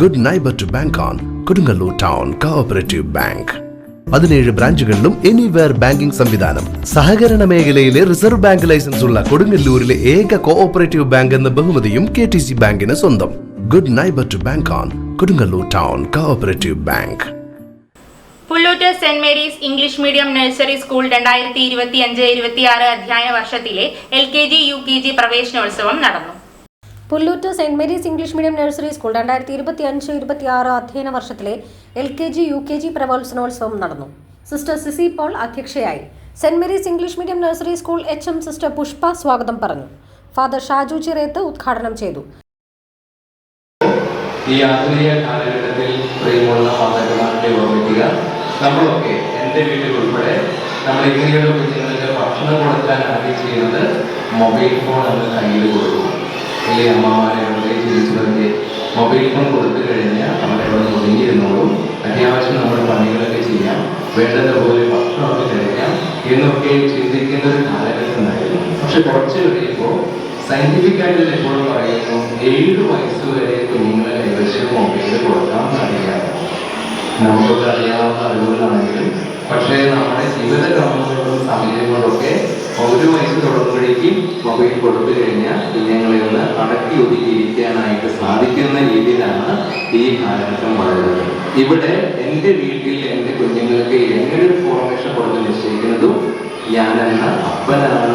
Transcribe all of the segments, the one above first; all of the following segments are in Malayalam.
Good neighbour to bank on Kodungallur town cooperative bank പതിനേഴ് ബ്രാഞ്ചുകളിലും എനിവെയർ ബാങ്കിംഗ് സംവിധാനം. സഹകരണ മേഖലയിലെ റിസർവ് ബാങ്ക് ലൈസൻസ് ഉള്ള കൊടുങ്ങല്ലൂരിലെ ഏക കോഓപ്പറേറ്റീവ് ബാങ്ക് എന്ന ബഹുമതിയും കെ ടി സി ബാങ്കിന് സ്വന്തം. Good neighbour to bank on Kodungallur town cooperative bank Pullut saint Mary's English medium nursery school രണ്ടായിരത്തി ഇരുപത്തി അഞ്ച് ഇരുപത്തിയാറ് അധ്യയന വർഷത്തിലെ L K G U K G പ്രവേശനോത്സവം നടന്നു. Pullut saint Mary's English medium nursery school രണ്ടായിരത്തി ഇരുപത്തി അഞ്ച് ഇരുപത്തി ആറ് അധ്യയന വർഷത്തിലെ L K G U K G പ്രവേശനോത്സവം നടന്നു. സിസ്റ്റർ സിസി പോൾ അധ്യക്ഷയായി. Saint Mary's English medium nursery school H M sister Pushpa സ്വാഗതം പറഞ്ഞു. ഫാദർ ഷാജു ചിറേത്ത് ഉദ്ഘാടനം ചെയ്തു. ഈ ആധുനിക കാലഘട്ടത്തിൽ പ്രിയമുള്ള മാതാപിതാക്കളെ ഓർമ്മിക്കുക. നമ്മളൊക്കെ എന്റെ വീട്ടിൽ ഉൾപ്പെടെ നമ്മൾ ഇങ്ങനെയുള്ള കുഞ്ഞുങ്ങൾക്ക് ഭക്ഷണം കൊടുക്കാൻ ആദ്യം ചെയ്യുന്നത് മൊബൈൽ ഫോൺ നമ്മൾ കയ്യിൽ കൊടുക്കും അല്ലെങ്കിൽ അമ്മമാരെ അവിടെ ജീവിച്ചവർക്ക് മൊബൈൽ ഫോൺ കൊടുത്തു കഴിഞ്ഞാൽ അവിടെ അവിടെ ഒതുങ്ങിയിരുന്നോളും അത്യാവശ്യം നമ്മുടെ പണികളൊക്കെ ചെയ്യാം. വേണ്ടതുപോലെ ഭക്ഷണമൊക്കെ കഴിക്കാം എന്നൊക്കെ ചിന്തിക്കുന്ന ഒരു കാലഘട്ടമായിരുന്നു പക്ഷെ കുറച്ച് കഴിയുമ്പോൾ സയന്റിഫിക് ആയിട്ട് എപ്പോഴും പറയുന്നു ഏഴ് വയസ്സ് വരെ കുഞ്ഞുങ്ങളെ കൈവശം മൊബൈൽ കൊടുക്കാം എന്നറിയാം. നമുക്കൊക്കെ അറിയാവുന്ന അറിവുകളാണെങ്കിലും പക്ഷേ നമ്മുടെ ജീവിത ക്രമങ്ങളും സാഹചര്യങ്ങളൊക്കെ ഒരു വയസ്സ് തുടങ്ങുമ്പോഴേക്കും മൊബൈൽ കൊടുത്തു കഴിഞ്ഞാൽ കുഞ്ഞുങ്ങളിൽ നിന്ന് അടക്കി ഒതുക്കിയിരിക്കാനായിട്ട് സാധിക്കുന്ന രീതിയിലാണ് ഈ കാലഘട്ടം വളരുന്നത്. ഇവിടെ എന്റെ വീട്ടിൽ എന്റെ കുഞ്ഞുങ്ങൾക്ക് എങ്ങനെ ഒരു ഫോർമേഷൻ കൊടുത്ത് നിശ്ചയിക്കുന്നതും ഞാനെന്ന അപ്പനാണ്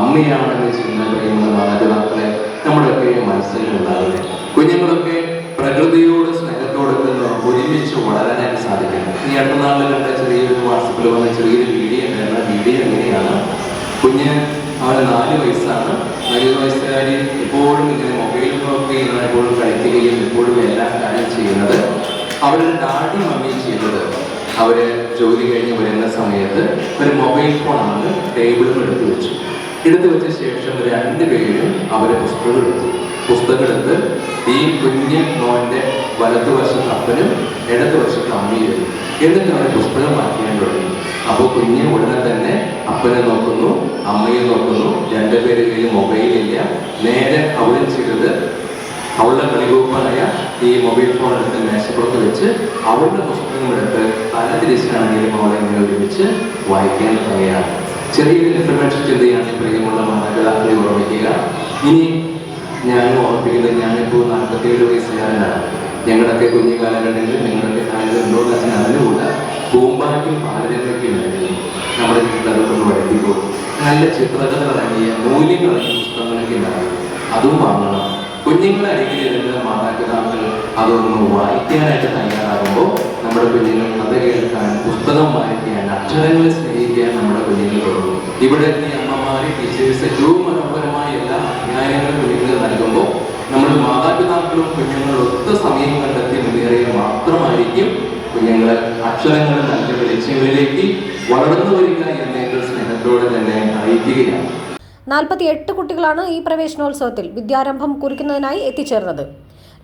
അമ്മയാണെന്ന് ചിന്ത കഴിയുന്ന മാതാപിതാക്കളെ നമ്മുടെയൊക്കെ മനസ്സിലുണ്ടാകുന്നത് കുഞ്ഞുങ്ങളൊക്കെ പ്രകൃതിയോട് സ്നേഹത്തോടൊക്കെ ഒരുമിച്ച് വളരാനായിട്ട് സാധിക്കണം. ഈ അടുത്ത നാളിൽ കണ്ട ചെറിയൊരു വാട്സപ്പിൽ വന്ന ചെറിയൊരു വീഡിയോ ഉണ്ടായിരുന്ന വീഡിയോ എങ്ങനെയാണ്? കുഞ്ഞ് അവന് നാല് വയസ്സാണ്. നാല് വയസ്സുകാരി ഇപ്പോഴും ഇങ്ങനെ മൊബൈൽ നോക്കി ഇരുന്ന് എപ്പോഴും കളിക്കുകയും ഇപ്പോഴും എല്ലാ കാര്യം ചെയ്യുന്നത്. അവരുടെ ഡാഡി മമ്മി ചെയ്യുന്നത്. അവർ ജോലി കഴിഞ്ഞ് വരുന്ന സമയത്ത് ഒരു മൊബൈൽ ഫോണാണ് ടേബിളും എടുത്തു വെച്ചു. എടുത്തു വെച്ച ശേഷം രണ്ടുപേരും അവരെ പുസ്തകം എടുത്തു. പുസ്തകം എടുത്ത് ഈ കുഞ്ഞ് മോന്റെ വലത്തുവശത്ത് അപ്പനും ഇടതുവശത്ത് അമ്മയും എന്നിട്ട് അവരെ പുസ്തകം മാറ്റിയാൻ തുടങ്ങി. അപ്പോൾ കുഞ്ഞ് ഉടനെ തന്നെ അപ്പനെ നോക്കുന്നു അമ്മയെ നോക്കുന്നു രണ്ടുപേരുടെ കയ്യിൽ ഇല്ല. നേരെ അവളും ചെയ്തത് അവളുടെ കളികൂപ്പായ ഈ മൊബൈൽ ഫോൺ എടുത്ത് മേശപ്പുറത്ത് വെച്ച് അവളുടെ പുസ്തകങ്ങളെടുത്ത് തല തിരിച്ചാണെങ്കിലും അവളെ ഇങ്ങനെ ഒരുമിച്ച് വായിക്കാൻ തുടങ്ങിയാണ് ചെറിയൊരു ഇൻഫർമേഷൻ ചിന്തയാണ് പ്രിയമുള്ള മാതാപിതാക്കളെ ഓർമ്മിക്കുക. ഇനി ഞാൻ ഓർമ്മിപ്പിക്കുന്നത് ഞാനിപ്പോൾ നാൽപ്പത്തിയേഴ് വയസ്സുകാരനാണ്. ഞങ്ങളുടെയൊക്കെ കുഞ്ഞു കാലഘട്ടങ്ങളിൽ നിങ്ങളുടെയൊക്കെ കാലത്ത് ഉണ്ടോ എന്ന് വെച്ചാൽ അതിനുകൂടെ പൂമ്പാക്കും പാലരങ്ങൊക്കെ ഉണ്ടായിരുന്നു. നമ്മുടെ ചിത്രങ്ങൾ വരുത്തിപ്പോൾ നല്ല ചിത്രകഥ അടങ്ങിയ മൂല്യങ്ങൾ അടങ്ങിയ പുസ്തകങ്ങളൊക്കെ ഉണ്ടാകും അതും വാങ്ങണം. കുഞ്ഞുങ്ങളെ അരികിൽ ഇരുന്ന് മാതാപിതാക്കൾ അതൊന്ന് വായിക്കാനായിട്ട് തയ്യാറാകുമ്പോൾ നമ്മുടെ കുഞ്ഞുങ്ങൾ കഥ കേൾക്കാൻ പുസ്തകം വായിക്കാൻ അക്ഷരങ്ങളെ സ്നേഹിക്കാൻ നമ്മുടെ കുഞ്ഞുങ്ങൾ തുടങ്ങും. ഇവിടെ ഈ അമ്മമാരെ ടീച്ചേഴ്സ് ഏറ്റവും മനോഹരമായ എല്ലാ അധ്യായങ്ങളും കുഞ്ഞുങ്ങൾ നൽകുമ്പോൾ നമ്മൾ മാതാപിതാക്കളും കുഞ്ഞുങ്ങളും ഒത്ത സമയം കണ്ടെത്തി കുഞ്ഞുങ്ങളെ അക്ഷരങ്ങൾ നൽകുന്ന ലക്ഷ്യങ്ങളിലേക്ക് വളർന്നു വരിക എന്നേറ്റ സ്നേഹത്തോടെ തന്നെ അറിയിക്കുകയാണ്. നാൽപ്പത്തി എട്ട് കുട്ടികളാണ് ഈ പ്രവേശനോത്സവത്തിൽ വിദ്യാരംഭം കുറിക്കുന്നതിനായി എത്തിച്ചേർന്നത്.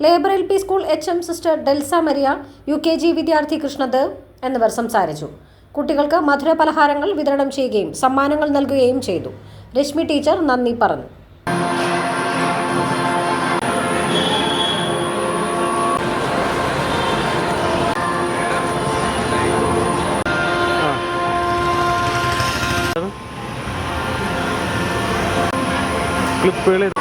Labour L P school H M sister Delsa Maria U K G വിദ്യാർത്ഥി കൃഷ്ണദേവ് എന്നിവർ സംസാരിച്ചു. കുട്ടികൾക്ക് മധുര പലഹാരങ്ങൾ വിതരണം ചെയ്യുകയും സമ്മാനങ്ങൾ നൽകുകയും ചെയ്തു. രശ്മി ടീച്ചർ നന്ദി പറഞ്ഞു. klippuകൾ